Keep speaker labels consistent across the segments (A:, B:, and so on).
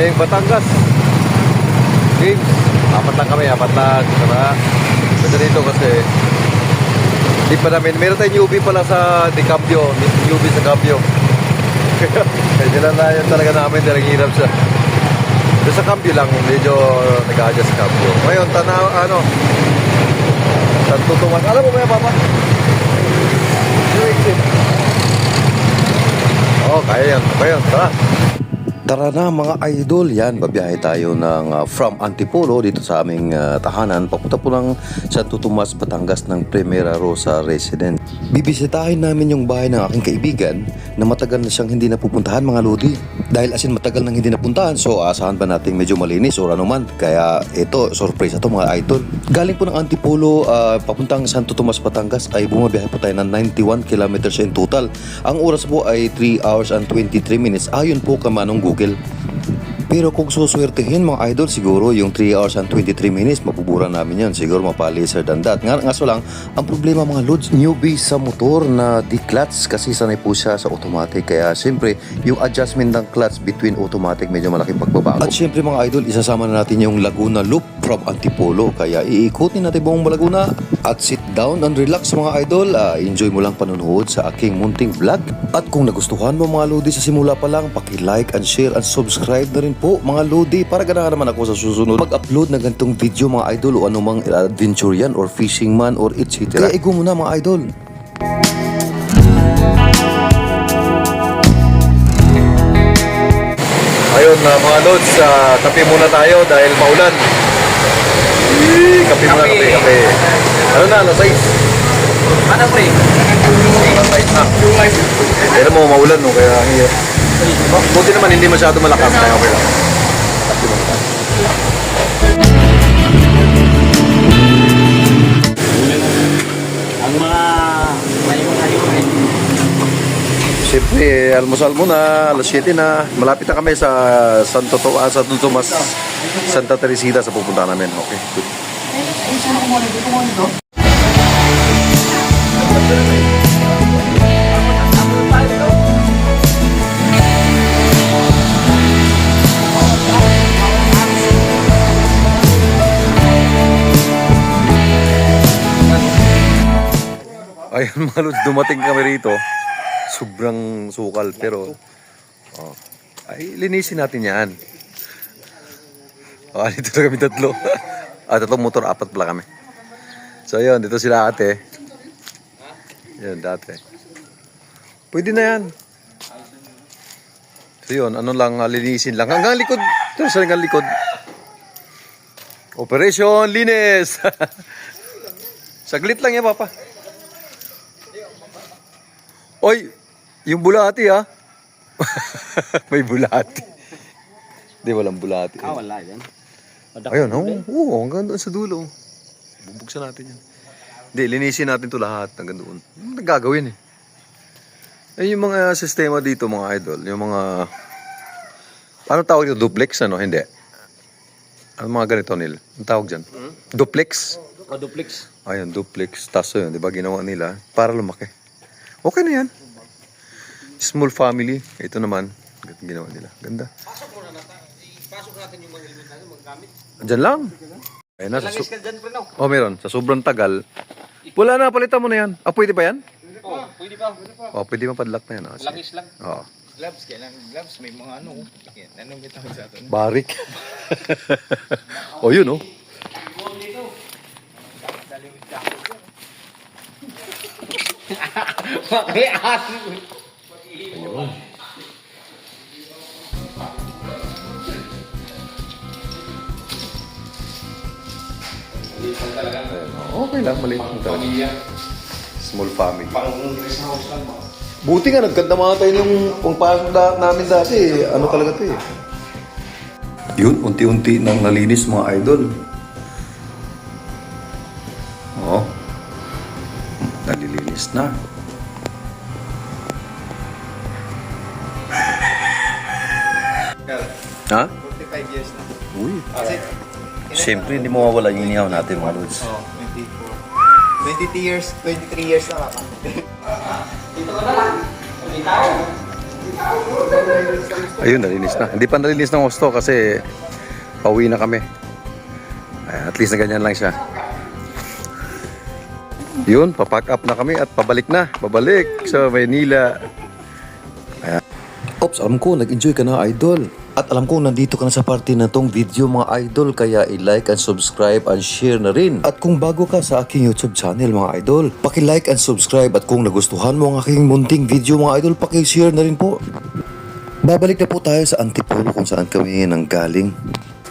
A: Ay, Batangas. Games. Apat lang kami, apat lang. Tara. Ganda dito kasi hindi pa namin, meron tayong newbie pala sa Di Cambio, newbie sa Cambio. Kaya lang na yun talaga namin, talagang hirap siya. Doon sa Cambio lang, medyo nag-adjust sa Cambio. Ngayon, tanaw, ano, Santo Tomas. Alam mo ba yan, Papa? Yung exit. Oh, kaya yan. Kaya yan, tara. Tara na mga idol, yan, babiyahe tayo ng uh, from Antipolo dito sa aming uh, tahanan, papunta po ng Santo Tomas, Batangas ng Primera Rosa Residence. Bibisitahin namin yung bahay ng aking kaibigan na matagal na siyang hindi napupuntahan mga lodi. Dahil asin matagal nang hindi napuntahan, so asahan ba natin medyo malinis or ano man. Kaya ito, surprise to mga idol. Galing po ng Antipolo, uh, papuntang Santo Tomas, Batangas ay bumabiyahe po tayo ng 91 kilometers in total. Ang oras po ay 3 hours and 23 minutes ayon po kay Manong Google. Pero kung suswertehin mga idol, siguro yung 3 hours and 23 minutes, mapubura namin yan. Siguro mapaliser than that. Nga, nga so lang, ang problema mga lods, newbie sa motor na di-clutch kasi sanay po siya sa automatic. Kaya siyempre, yung adjustment ng clutch between automatic medyo malaking pagbabago. At siyempre mga idol, isasama na natin yung Laguna Loop from Antipolo. Kaya iikutin natin buong Laguna at sit down and relax mga idol. Ah, enjoy mo lang panunood sa aking munting vlog. At kung nagustuhan mo mga lodi sa simula pa lang, paki-like and share and subscribe na rin po mga lodi para ganahan naman ako sa susunod mag-upload ng gantong video mga idol o anumang adventure yan or fishing man or etc. Kaya igo muna mga idol. Ayun na mga lods, uh, kape muna tayo dahil maulan. Kape muna, kape, kape. Ano na, ano size?
B: Ano pre?
A: Ano size na? Pero mo maulan no, kaya ang hirap. Buti naman hindi masyado malakas, kaya okay lang. Siyempre, almusal muna, alas 7 na. Malapit na kami sa Santo, To- ah, Santo Tomas, Santa Teresita sa pupunta namin. Okay, good. Ayun mga lods, dumating kami rito. Sobrang sukal pero oh, ay linisin natin 'yan. Oh, dito na kami tatlo. ah, tatlong motor, apat pala kami. So ayun, dito sila ate. Yan, dati. Pwede na yan. So yun, ano lang, ah, linisin lang. Hanggang likod. Ito sa hanggang likod. Operation Linis! Saglit lang yan, Papa. Oy, yung bulati ha. May bulati. Hindi, walang bulati.
B: Ah, wala yan.
A: Ayun, oo, oh, hanggang doon sa dulo. Bubuksan natin yan. Hindi, linisin natin to lahat hanggang doon. Ano nagagawin eh? Ay, yung mga sistema dito, mga idol, yung mga... Ano tawag dito? Duplex, ano? Hindi. Ano mga ganito, Nil? Ang tawag dyan? Duplex?
B: O duplex.
A: Ayun, duplex. Taso yun, di ba ginawa nila para lumaki. Okay na yan. Small family. Ito naman, ganito ginawa nila. Ganda.
B: Pasok natin yung mga helmet natin, maggamit.
A: Diyan lang. Ayun na. Sa
B: ka dyan pre no?
A: oh, meron. Sa sobrang tagal. Wala na, palitan mo na yan. Ah, pwede ba yan?
B: Oo, pwede pa. Pwede pa.
A: Oh, pwede mapadlock na yan. Oh, sige.
B: Langis lang.
A: Oh.
C: Gloves, kailangan gloves. May mga ano. Yan, anong bitawag sa atin?
A: Barik. oh, yun oh.
B: Makiyaan.
A: Ayun. Ayun, oh, Okay lang, maliit lang talaga. Small family. Buti nga, nagkanda mga tayo yung pangpasok na, namin dati. Ano talaga to eh. Yun, unti-unti nang nalinis mga idol.
C: 45 years na.
A: Uy.
C: Kasi,
A: Siyempre, hindi mawawala yung inihaw natin mga lods.
C: oh, 24. 22 years, 23 years na kaka.
B: Dito ka na lang. Hindi tayo.
A: Ayun, nalinis na. Hindi pa nalinis ng gusto kasi pauwi na kami. At least na ganyan lang siya. Yun, papack up na kami at pabalik na. Pabalik sa Maynila. Ops, alam ko, nag-enjoy ka na, idol. At alam ko, nandito ka na sa party na tong video, mga idol. Kaya i-like and subscribe and share na rin. At kung bago ka sa aking YouTube channel, mga idol, paki-like and subscribe. At kung nagustuhan mo ang aking munting video, mga idol, paki-share na rin po. Babalik na po tayo sa Antipolo kung saan kami nang galing.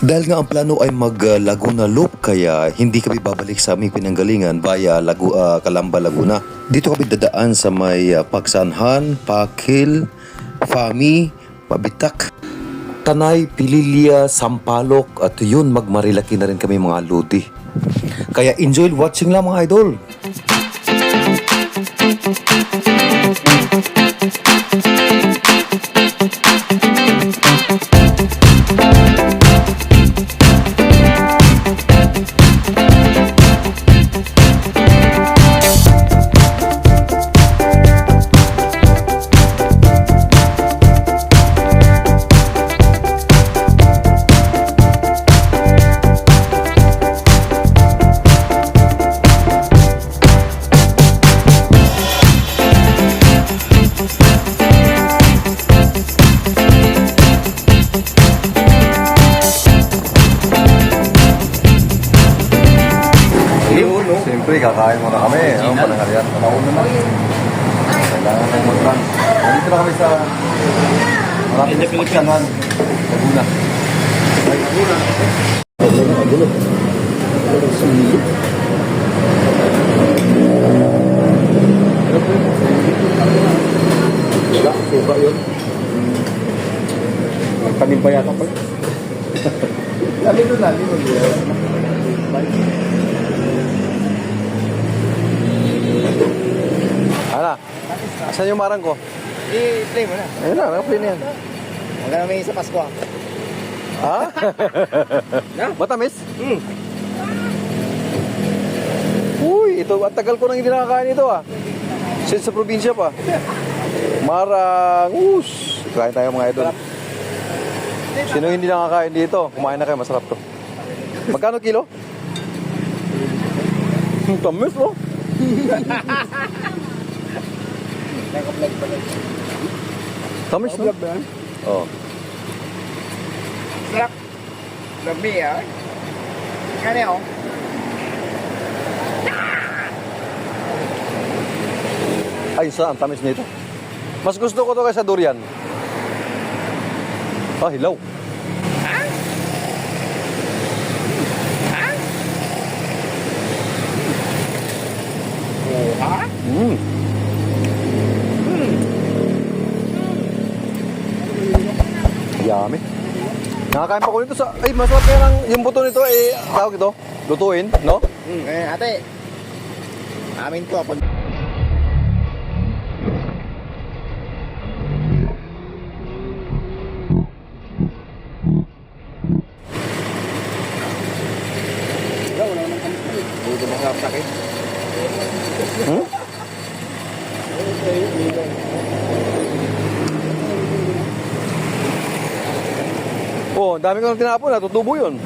A: Dahil nga ang plano ay mag Laguna Loop kaya hindi kami babalik sa aming pinanggalingan via Lagu uh, Calamba, Laguna. Dito kami dadaan sa may uh, Pagsanhan, Pakil, Fami, Mabitak, Tanay, Pililia, Sampalok at yun magmarilaki na rin kami mga lodi. Kaya enjoy watching lang mga idol. Sa Pagsangan. Laguna. Ay, Laguna. Laguna. Wala, suka yun. Tanim pa yata pa.
C: Lali doon, lali doon.
A: Ana, asan yung marang ko?
C: I-play mo na.
A: Ayun na, naka-play na yan.
C: Hanggang may sa Pasko ah.
A: Ha? Matamis?
C: Hmm.
A: Uy, ito, at tagal ko nang hindi nakakain ito ah. Since sa probinsya pa. Marang, us. Kain tayo mga idol. Sino hindi nakakain dito? Kumain na kayo, masarap to. Magkano kilo? Ang tamis oh. Tamis no? Oh.
C: Sarap. Labi ah. Kani oh.
A: Ay, sa ang tamis nito. Mas gusto ko to kaysa durian. Ah, hilaw. Nakakain pa ko nito sa... Ay, masarap kaya ng... Yung buto nito, eh, tawag ito, lutuin, no?
C: Hmm, eh, ate. Amin ko pag sa akin.
A: Hmm? Oh, dami ko tinapon, natutubo yun.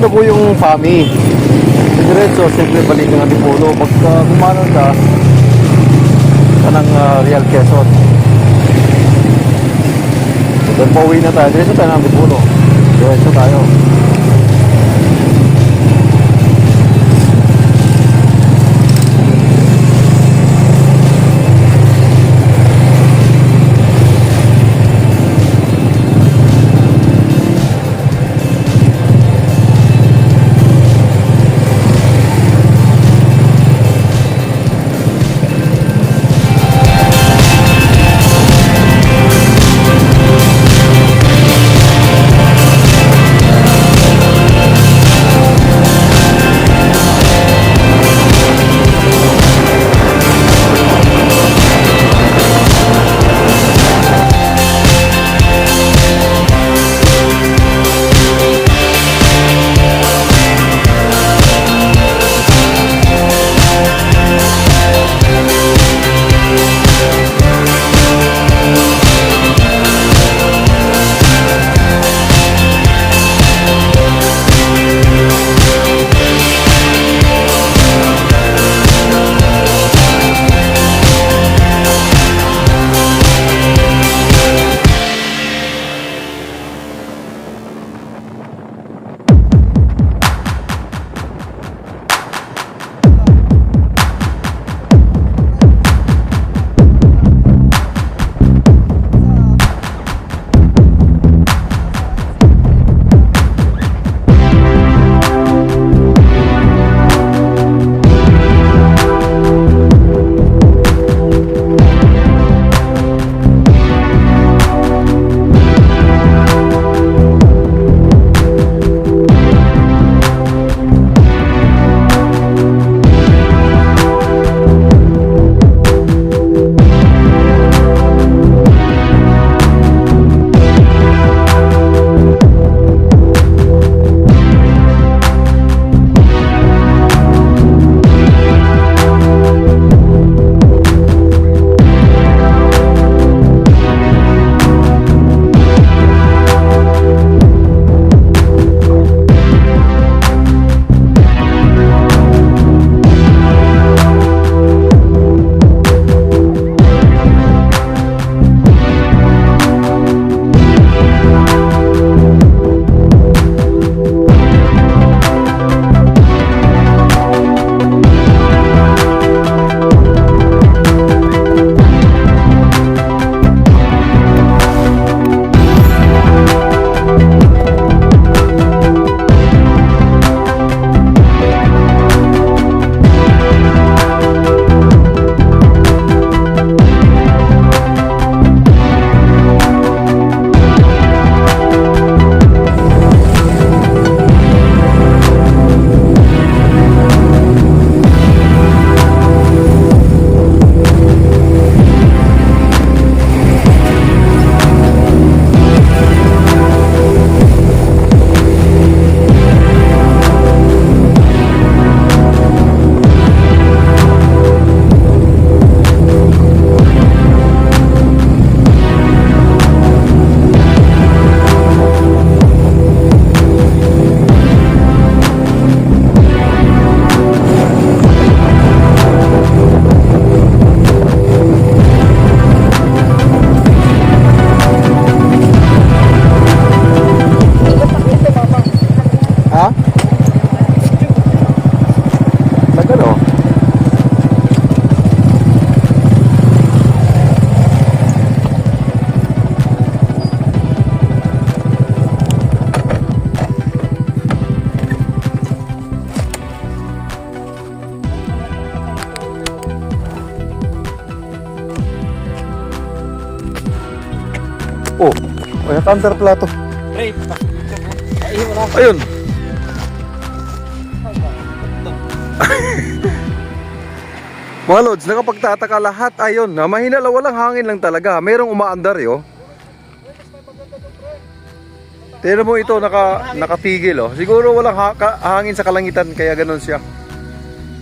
A: Ito po yung PAMI. Diretso, siyempre balik ng Antipolo. Pagka gumanon ka, kanang uh, Real Quezon. Then pauwi na tayo. Diretso tayo ng Antipolo. Diretso tayo. Counter plato. Ayun. Mga lods, nakapagtataka lahat ayun na mahina lang walang hangin lang talaga. Merong umaandar yo. Tignan mo ito naka nakatigil oh. Siguro walang ha- ka- hangin sa kalangitan kaya ganun siya.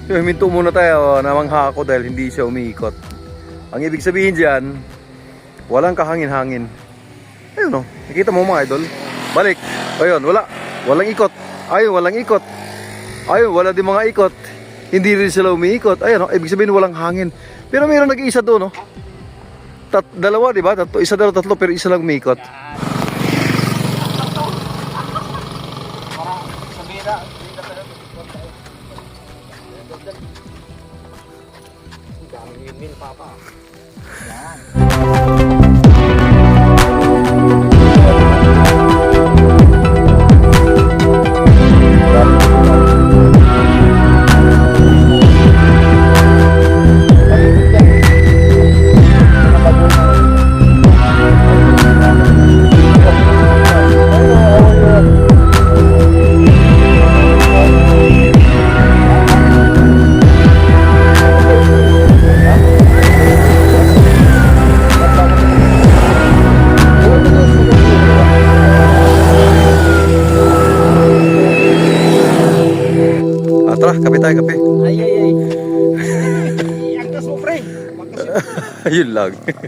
A: So, huminto muna tayo na mangha ako dahil hindi siya umiikot. Ang ibig sabihin diyan, walang kahangin-hangin. Ayun oh, nakita mo mga idol. Balik. Ayun, wala. Walang ikot. Ayun, walang ikot. Ayun, wala din mga ikot. Hindi rin sila umiikot. Ayun, oh, ibig sabihin walang hangin. Pero mayroon nag-iisa doon, no? Tat dalawa, di ba? Tatlo, isa, dalawa, tatlo, pero isa lang umiikot.
C: Sa bira, hindi ka talaga. Dami windmill, papa. Ay,